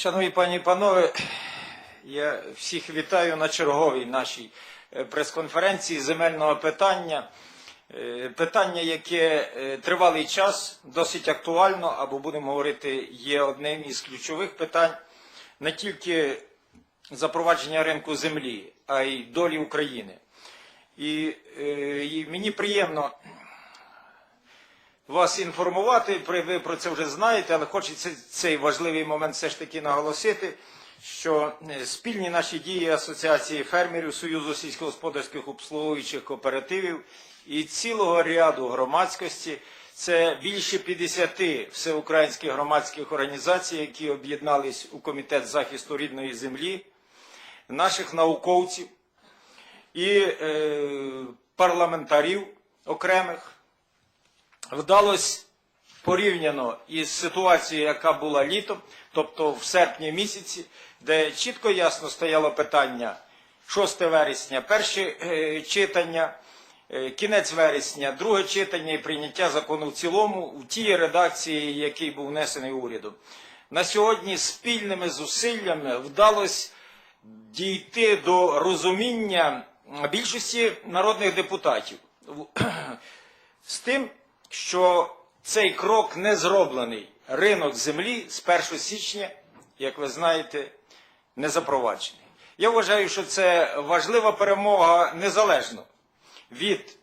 Шановні пані і панове, я всіх вітаю на черговій нашій е, прес-конференції земельного питання. Е, Питання, яке е, тривалий час, досить актуально, або будемо говорити, є одним із ключових питань не тільки запровадження ринку землі, а й долі України. І, і мені приємно вас інформувати. Ви про це вже знаєте, але хочеться цей важливий момент все ж таки наголосити, що е, спільні наші дії Асоціації фермерів, Союзу сільськогосподарських обслуговуючих кооперативів і цілого ряду громадськості. Це більше 50 всеукраїнських громадських організацій, які об'єднались у комітет захисту рідної землі, наших науковців і е, парламентарів окремих вдалося порівняно із ситуацією, яка була літом, тобто в серпні місяці, де чітко ясно стояло питання 6 вересня, перше е, читання, е, кінець вересня, друге читання і прийняття закону в цілому у тій редакції, який був внесений урядом. На сьогодні спільними зусиллями вдалося дійти до розуміння більшості народних депутатів з тим, що цей крок не зроблений. Ринок землі з 1 січня, як ви знаєте, не запроваджений. Я вважаю, що це важлива перемога незалежно від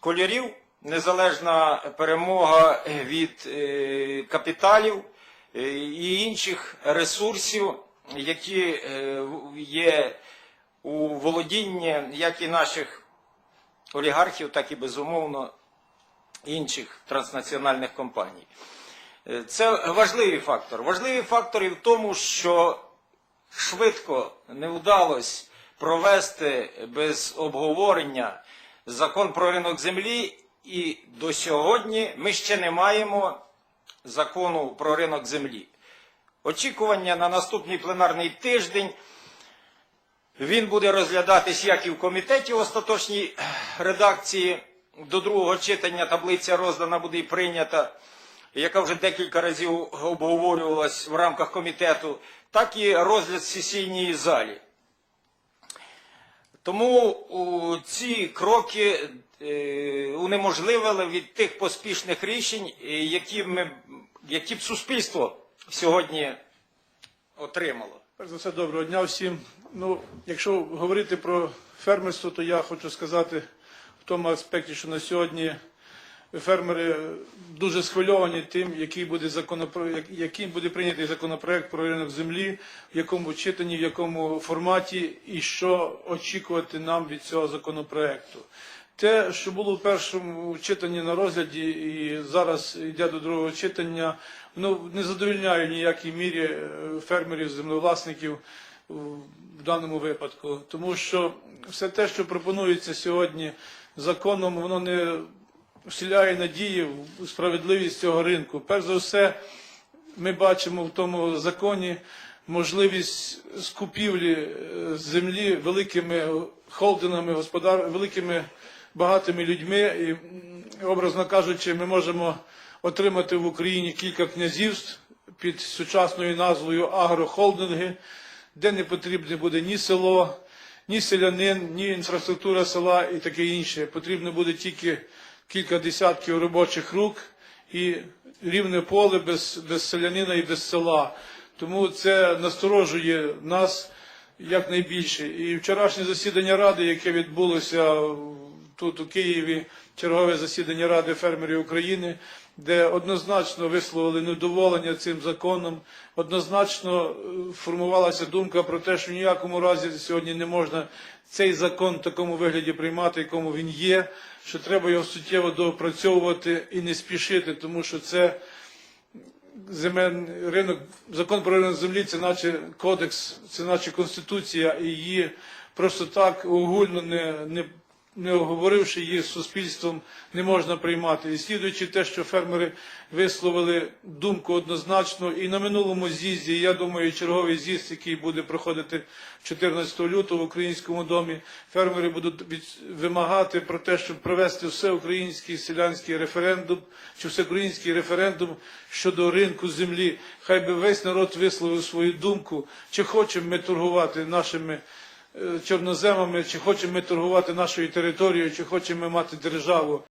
кольорів, незалежна перемога від е, капіталів е, і інших ресурсів, які е, є у володінні як і наших олігархів, так і безумовно інших транснаціональних компаній. Е, Це важливий фактор. Важливий фактор і в тому, що швидко не вдалося провести без обговорення закон про ринок землі, і до сьогодні ми ще не маємо закону про ринок землі. Очікування на наступний пленарний тиждень. Він буде розглядатись як і в комітеті в остаточній редакції. До другого читання таблиця роздана буде і прийнята, яка вже декілька разів обговорювалась в рамках комітету, так і розгляд в сесійній залі. Тому ці кроки е, унеможливили від тих поспішних рішень, е, які, ми, які б суспільство сьогодні отримало. Перш за все, доброго дня всім. Ну, якщо говорити про фермерство, то я хочу сказати тому аспекті, що на сьогодні фермери дуже схвильовані тим, який буде законопроект, яким буде прийнятий законопроект про ринок землі, в якому читанні, в якому форматі і що очікувати нам від цього законопроекту. Те, що було в першому читанні на розгляді і зараз йде до другого читання, ну не задовільняє в ніякій мірі е, фермерів, землевласників в даному випадку, тому що все те, що пропонується сьогодні законом, воно не вселяє надії в справедливість цього ринку. Перш за все, ми бачимо в тому законі можливість скупівлі е, землі великими холдингами, господар, великими багатими людьми. І, образно кажучи, ми можемо отримати в Україні кілька князівств під сучасною назвою агрохолдинги, де не потрібне буде ні село, ні селянин, ні інфраструктура села і таке інше. Потрібно буде тільки кілька десятків робочих рук і рівне поле без, без селянина і без села. Тому це насторожує нас якнайбільше. І вчорашнє засідання ради, яке відбулося тут у Києві, чергове засідання Ради фермерів України, де однозначно висловили недоволення цим законом, однозначно е, формувалася думка про те, що ніякому разі сьогодні не можна цей закон в такому вигляді приймати, якому він є, що треба його суттєво доопрацьовувати і не спішити, тому що це земельний ринок, закон про ринок землі це наче кодекс, це наче конституція, і її просто так огульно не, не, не обговоривши її з суспільством, не можна приймати. І слідуючи те, що фермери висловили думку однозначно, і на минулому з'їзді, я думаю, черговий з'їзд, який буде проходити 14 лютого в Українському домі, фермери будуть вимагати про те, щоб провести всеукраїнський селянський референдум, чи всеукраїнський референдум щодо ринку землі. Хай би весь народ висловив свою думку, чи хочемо ми торгувати нашими чорноземами, чи хочемо ми торгувати нашою територією, чи хочемо ми мати державу.